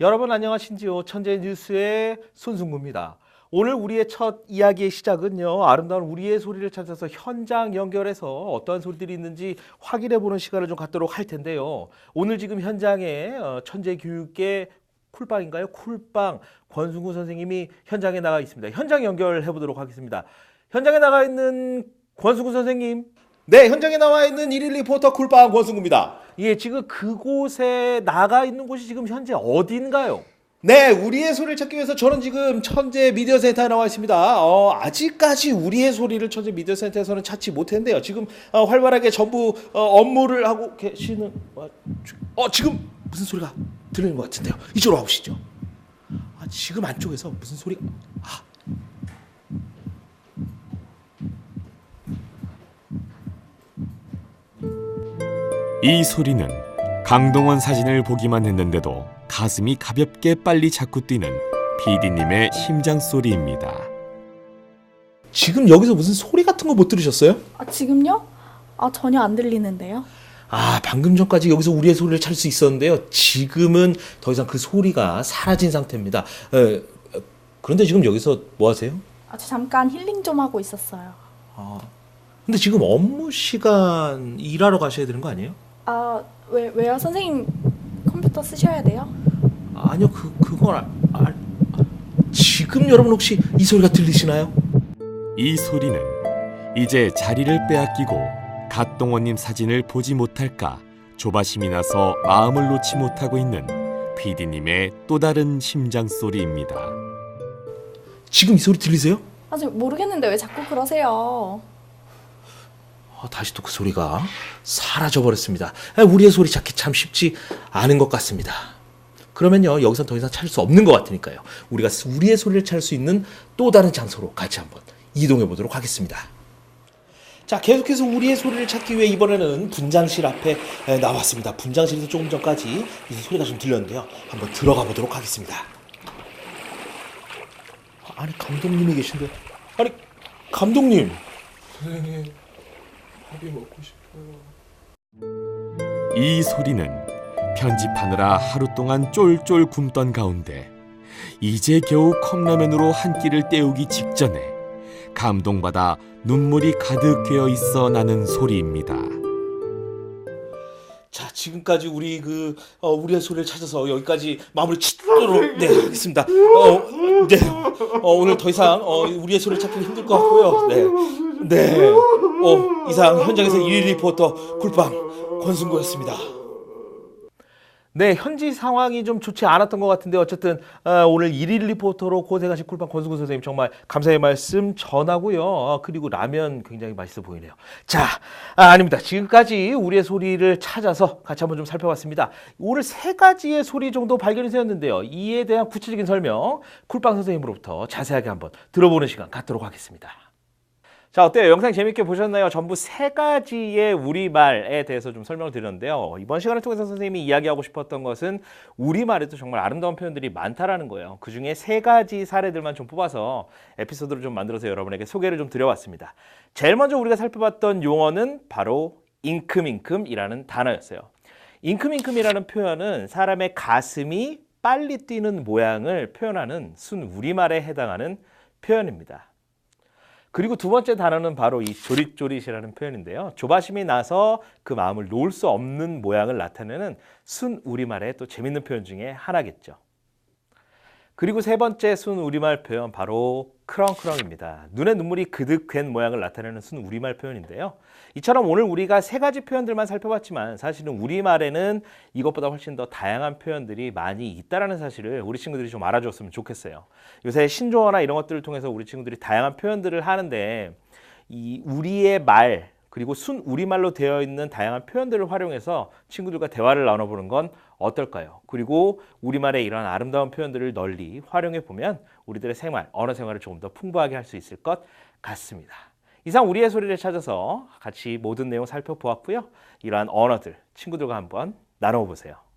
여러분 안녕하신지요? 천재 뉴스의 손승구입니다. 오늘 우리의 첫 이야기의 시작은요. 아름다운 우리의 소리를 찾아서 현장 연결해서 어떠한 소리들이 있는지 확인해 보는 시간을 좀 갖도록 할 텐데요. 오늘 지금 현장에 어, 천재 교육계 쿨빵인가요? 쿨빵 권순구 선생님이 현장에 나가 있습니다. 현장 연결해 보도록 하겠습니다. 현장에 나가 있는 권순구 선생님. 네, 현장에 나와 있는 일일 리포터 쿨빵 권승구입니다. 예, 지금 그곳에 나가 있는 곳이 지금 현재 어딘가요? 네, 우리의 소리를 찾기 위해서 저는 지금 천재 미디어 센터에 나와 있습니다. 어, 아직까지 우리의 소리를 천재 미디어 센터에서는 찾지 못했는데요. 지금 어, 활발하게 전부 어, 업무를 하고 계시는 어, 지- 어, 지금 무슨 소리가 들리는 것 같은데요. 이쪽으로 와보시죠. 아, 지금 안쪽에서 무슨 소리가 이 소리는 강동원 사진을 보기만 했는데도 가슴이 가볍게 빨리 자꾸 뛰는 PD님의 심장 소리입니다. 지금 여기서 무슨 소리 같은 거 못 들으셨어요? 아, 지금요? 아, 전혀 안 들리는데요. 아, 방금 전까지 여기서 우리의 소리를 찾을 수 있었는데요. 지금은 더 이상 그 소리가 사라진 상태입니다. 에, 에, 그런데 지금 여기서 뭐 하세요? 아, 저 잠깐 힐링 좀 하고 있었어요. 근데 지금 업무 시간 일하러 가셔야 되는 거 아니에요? 아, 왜, 왜요? 선생님 컴퓨터 쓰셔야 돼요? 아니요, 그 그건 아, 아, 지금 여러분 혹시 이 소리가 들리시나요? 이 소리는 이제 자리를 빼앗기고 갓동원님 사진을 보지 못할까 조바심이 나서 마음을 놓지 못하고 있는 PD님의 또 다른 심장 소리입니다. 지금 이 소리 들리세요? 아, 저 모르겠는데 왜 자꾸 그러세요? 아, 다시 또 그 소리가 사라져 버렸습니다. 아, 우리의 소리 찾기 참 쉽지 않은 것 같습니다. 그러면요 여기서 더 이상 찾을 수 없는 것 같으니까요. 우리가 우리의 소리를 찾을 수 있는 또 다른 장소로 같이 한번 이동해 보도록 하겠습니다. 자 계속해서 우리의 소리를 찾기 위해 이번에는 분장실 앞에 에, 나왔습니다. 분장실에서 조금 전까지 이 소리가 좀 들렸는데요. 한번 들어가 보도록 하겠습니다. 아, 아니 감독님이 계신데 아니 감독님 이 소리는 편집하느라 하루 동안 쫄쫄 굶던 가운데 이제 겨우 컵라면으로 한 끼를 때우기 직전에 감동받아 눈물이 가득 괴어 있어 나는 소리입니다. 자 지금까지 우리 그 어, 우리의 소리를 찾아서 여기까지 마무리 짓도록 네 하겠습니다. 어, 네 어, 오늘 더 이상 어, 우리의 소리를 찾기 힘들 것 같고요. 네, 네. 어, 이상 현장에서 일일 리포터 굴빵 권순구였습니다. 네, 현지 상황이 좀 좋지 않았던 것 같은데 어쨌든 어, 오늘 일일 리포터로 고생하신 쿨빵 권수구 선생님 정말 감사의 말씀 전하고요. 어, 그리고 라면 굉장히 맛있어 보이네요. 자, 아, 아닙니다. 지금까지 우리의 소리를 찾아서 같이 한번 좀 살펴봤습니다. 오늘 세 가지의 소리 정도 발견이 되었는데요. 이에 대한 구체적인 설명 쿨빵 선생님으로부터 자세하게 한번 들어보는 시간 갖도록 하겠습니다. 자 어때요? 영상 재밌게 보셨나요? 전부 세 가지의 우리말에 대해서 좀 설명을 드렸는데요. 이번 시간을 통해서 선생님이 이야기하고 싶었던 것은 우리말에도 정말 아름다운 표현들이 많다라는 거예요. 그 중에 세 가지 사례들만 좀 뽑아서 에피소드를 좀 만들어서 여러분에게 소개를 좀 드려봤습니다. 제일 먼저 우리가 살펴봤던 용어는 바로 잉큼잉큼이라는 단어였어요. 잉큼잉큼이라는 표현은 사람의 가슴이 빨리 뛰는 모양을 표현하는 순 우리말에 해당하는 표현입니다. 그리고 두 번째 단어는 바로 이 조릿조릿이라는 표현인데요. 조바심이 나서 그 마음을 놓을 수 없는 모양을 나타내는 순 우리말의 또 재밌는 표현 중에 하나겠죠. 그리고 세 번째 순 우리말 표현 바로 크렁크렁입니다. 눈에 눈물이 그득 괸 모양을 나타내는 순 우리말 표현인데요. 이처럼 오늘 우리가 세 가지 표현들만 살펴봤지만 사실은 우리말에는 이것보다 훨씬 더 다양한 표현들이 많이 있다라는 사실을 우리 친구들이 좀 알아줬으면 좋겠어요. 요새 신조어나 이런 것들을 통해서 우리 친구들이 다양한 표현들을 하는데 이 우리의 말 그리고 순 우리말로 되어 있는 다양한 표현들을 활용해서 친구들과 대화를 나눠보는 건 어떨까요? 그리고 우리말의 이런 아름다운 표현들을 널리 활용해 보면 우리들의 생활, 언어 생활을 조금 더 풍부하게 할 수 있을 것 같습니다. 이상 우리의 소리를 찾아서 같이 모든 내용 살펴보았고요. 이러한 언어들 친구들과 한번 나눠보세요.